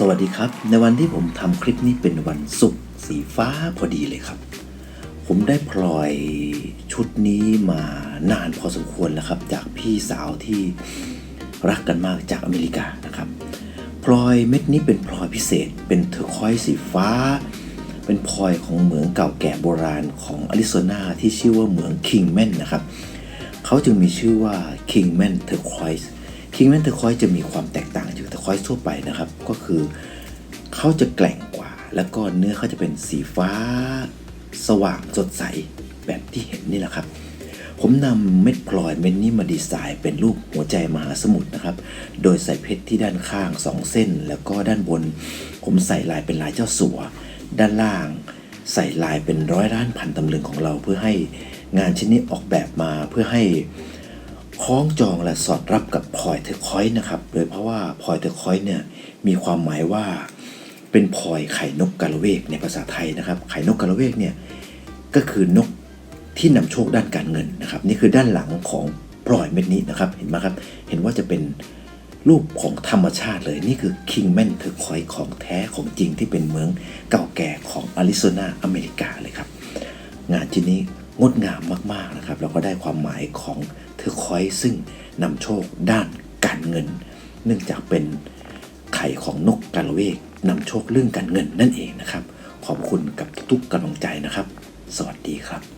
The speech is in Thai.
สวัสดีครับ ในวันที่ผมทำคลิปนี้เป็นวันศุกร์สีฟ้าพอดีเลยครับ ผมได้พลอยชุดนี้มานานพอสมควรแล้วครับ จากพี่สาวที่รักกันมากจากอเมริกานะครับพลอยเม็ดนี้เป็นพลอยพิเศษ เป็นเทอร์คอยสีฟ้า เป็นพลอยของเหมืองเก่าแก่โบราณของอาริโซนาที่ชื่อว่าเหมืองคิงแมนนะครับเขาจึงมีชื่อว่า Kingman Turquoise Kingman Turquoise จะมีความแตกต่าง จาก Turquoise ทั่วไปนะครับ ก็คือเขาจะแกร่งกว่า แล้วก็เนื้อเขาจะเป็นสีฟ้า สว่างสดใสแบบที่เห็นนี่แหละครับ ผมนำเม็ดพลอยเม็ดนี้มาดีไซน์เป็นรูปหัวใจมหาสมุทรนะครับ โดยใส่เพชรที่ด้านข้าง 2 เส้น แล้วก็ด้านบน ผมใส่ลายเป็นลายเจ้าสัว ด้านล่างใส่ลายเป็นร้อยล้านพันตำลึงของเราเพื่อให้งานชิ้นนี้ออกแบบมาเพื่อให้ คล้องจองและสอดรับกับพลอยเทอร์คอยนะครับโดยเพราะว่าพลอยเทอร์คอยเนี่ยมีความหมายว่าเป็นพลอยไข่นกกาละเวกในภาษาไทยนะครับ ไข่นกกาละเวกเนี่ยก็คือนกที่นำโชคด้านการเงินนะครับ นี่คือด้านหลังของพลอยเม็ดนี้นะครับ เห็นไหมครับ เห็นว่าจะเป็นรูปของธรรมชาติเลยนี่คือ Kingman เทอร์คอยของแท้ของจริงที่เป็นเมืองเก่าแก่ของอาริโซนาอเมริกาเลยครับ งานชิ้นนี้ งดงามมากๆนะครับแล้วก็ได้ความหมายของเทอร์คอยซึ่งนำโชคด้านการเงิน เนื่องจากเป็นไข่ของนกกาละเวกนำโชคเรื่องการเงินนั่นเองนะครับ ขอบคุณกับทุกกำลังใจนะครับ สวัสดีครับ